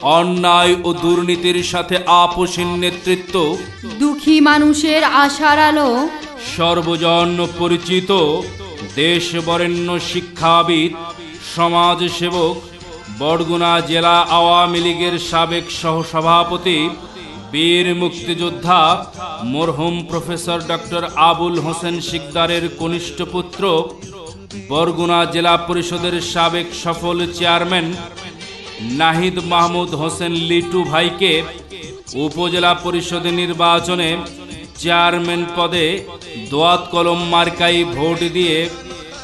অন্যায় ও দুর্নীতির সাথে আপোষহীন নেতৃত্ব দুঃখী মানুষের আশার আলো সর্বজন পরিচিত দেশ বরেণ্য শিক্ষাবিদ সমাজসেবক বরগুনা জেলা আওয়ামী লীগের সাবেক সহসভাপতি বীর মুক্তিযোদ্ধা মরহুম প্রফেসর ডক্টর আবুল হোসেন শিকদারের কনিষ্ঠ পুত্র বরগুনা জেলা পরিষদের সাবেক সফল চেয়ারম্যান নাহিদ মাহমুদ হোসেন লিটু ভাইকে উপজেলা পরিষদ নির্বাচনে চেয়ারম্যান পদে দোয়াত কলম মার্কাই ভোট দিয়ে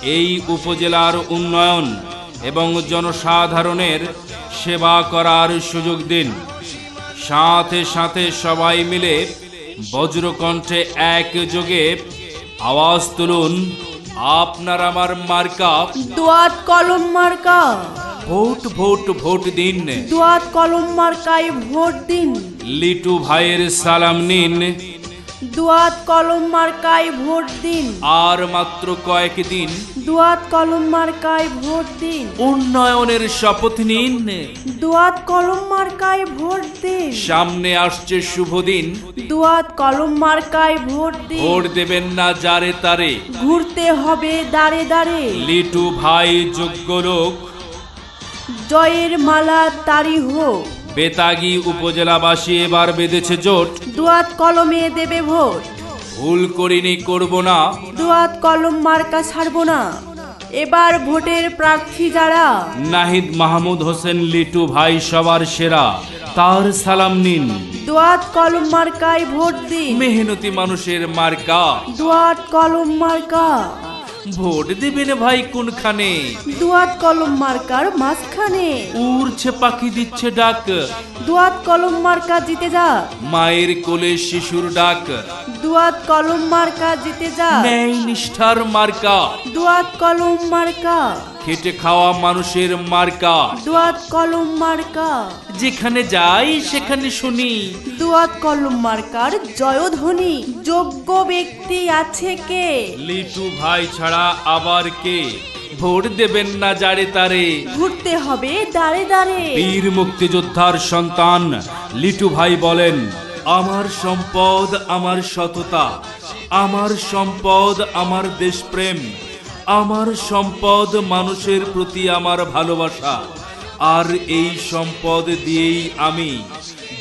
এই উপজেলার উন্নয়ন এবং জনসাধারণের সেবা করার সুযোগ দিন। সাথে সাথে সবাই মিলে বজ্রকণ্ঠে একযোগে আওয়াজ তুলুন। আপনার আমার মার্কা। দোয়াত কলম মার্কা। ভোট ভোট ভোট দিন। দোয়াত কলম মার্কায় ভোট দিন। লিটু ভাইয়ের সালাম নিন। দোয়াত কলম মার্কায় ভোট দিন। আর মাত্র কয়েক দিন। দোয়াত কলম মার্কায় ভোট দিন। উন্নয়নের শপথ নিন। দোয়াত কলম মার্কায় ভোট দিন। সামনে আসছে শুভ দিন। দোয়াত কলম মার্কায় ভোট দিন। ভোট দেবেন না যারে তারে। ঘুরতে হবে দাঁড়ে দাঁড়ে লিটু ভাই যোগ্য লোক। জয়ের মালা তারি হোক বেতাগি উপজেলাবাসী এবার বেঁধেছে জোট। দোয়াত কলমে দেবে ভোট। ভুল করিনি করব না। দোয়াত কলম মার্কা ছাড়বো না। এবার ভোটের প্রার্থী যারা? নাহিদ মাহমুদ হোসেন লিটু ভাই সবার সেরা। তার সালাম নিন। দোয়াত কলম মার্কায় ভোট দিন। মেহনতি মানুষের মার্কা। দোয়াত কলম মার্কা। ভোট দিবেন ভাই কোনখানে? দুয়াত কলম মার্কার মাঝখানে। উড়ছে পাখি দিচ্ছে ডাক। দুয়াত কলম মার্কা জিতে যা। মায়ের কোলে শিশুর ডাক। দুয়াদ কলম মার্কা জিতে যা। ন্যায় নিষ্ঠার মার্কা। দুয়াত কলম মার্কা। খেটে খাওয়া মানুষের মার্কা। দোয়াত কলম মার্কা। যেখানে যাই সেখানে শুনি। দোয়াত কলম মার্কার জয়ধ্বনি যোগ্য ব্যক্তি আছে কে? লিটু ভাই ছাড়া আবার কে? ভোট দেবেন না যারে তারে। ঘুরতে হবে দাঁড়ে দাঁড়ে বীর মুক্তিযোদ্ধার সন্তান লিটু ভাই বলেন আমার সম্পদ আমার সততা আমার সম্পদ আমার দেশপ্রেম। আমার সম্পদ মানুষের প্রতি আমার ভালোবাসা। আর এই সম্পদ দিয়েই আমি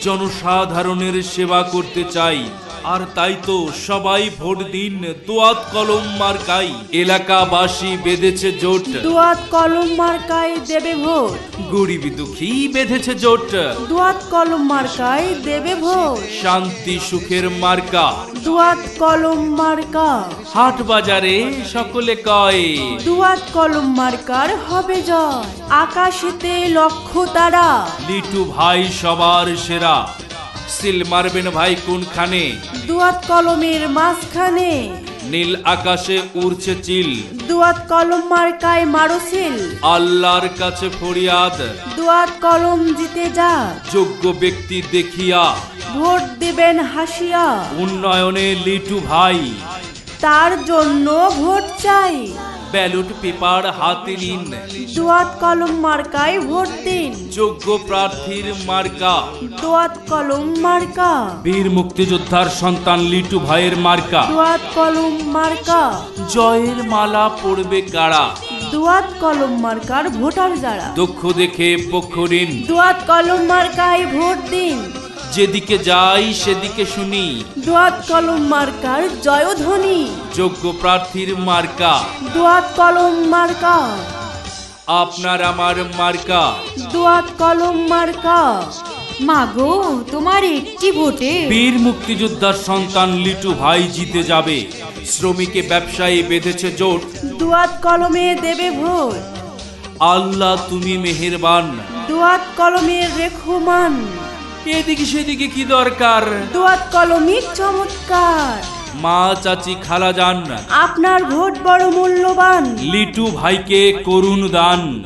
জনসাধারণের সেবা করতে চাই। আর তাই তো সবাই ভোট দিন। দোয়াত কলম মার্কাই। এলাকাবাসী বেঁধেছে জোট। দোয়াত কলম মার্কায় দেবে ভোট। গরিব দুঃখী বেঁধেছে জোট। দোয়াত কলম মার্কায় দেবে ভোট। শান্তি সুখের মার্কা। দোয়াত কলম মার্কা। হাট বাজারে সকলে কয়। দুয়াত কলম মার্কার হবে জয়। আকাশেতে লক্ষ্য তারা। লিটু ভাই সবার সেরা। সিল মারবেন ভাই কোনখানে? দুয়াত কলমের মাঝখানে। নীল আকাশে উড়ছে চিল। দুয়াত কলম মার্কায় মারুসিল আল্লাহর কাছে ফরিয়াদ। দুয়াত কলম জিতে যা। যোগ্য ব্যক্তি দেখিয়া। ভোট দিবেন হাসিয়া। উন্নয়নে লিটু ভাই। তার জন্য ভোট চাই। ব্যালট পেপার হাতে নিন। দুয়াত কলম মার্কায় ভোট দিন। যোগ্য প্রার্থীর মার্কা। দুয়াত কলম মার্কা। বীর মুক্তিযোদ্ধার সন্তান লিটু ভাইয়ের মার্কা। দুয়াত কলম মার্কা। জয়ের মালা পড়বে কারা? দুয়াত কলম মার্কার ভোটার যারা। দক্ষ দেখে পক্ষ নিন। দুয়াত কলম মার্কায় ভোট দিন। যেদিকে যাই সেদিকে শুনি। দুয়াত কলম মার্কার জয়ধ্বনি। যোগ্য প্রার্থীর মার্কা। দুয়াত কলম মার্কা। আপনার আমার মার্কা। দুয়াত কলম মার্কা। মাগো তোমার একটি ভোটে বীর মুক্তিযোদ্ধার সন্তান লিটু ভাই জিতে যাবে। শ্রমিকে ব্যবসায়ী বেঁধেছে জোট। দুয়াত কলমে দেবে ভোট। আল্লাহ তুমি মেহেরবান। দুয়াত কলমের রেখমান এদিকে সেদিকে কি দরকার? দোয়াত কলমিক চমৎকার। মা চাচি খালা যান। আপনার ভোট বড় মূল্যবান। লিটু ভাইকে করুণ দান।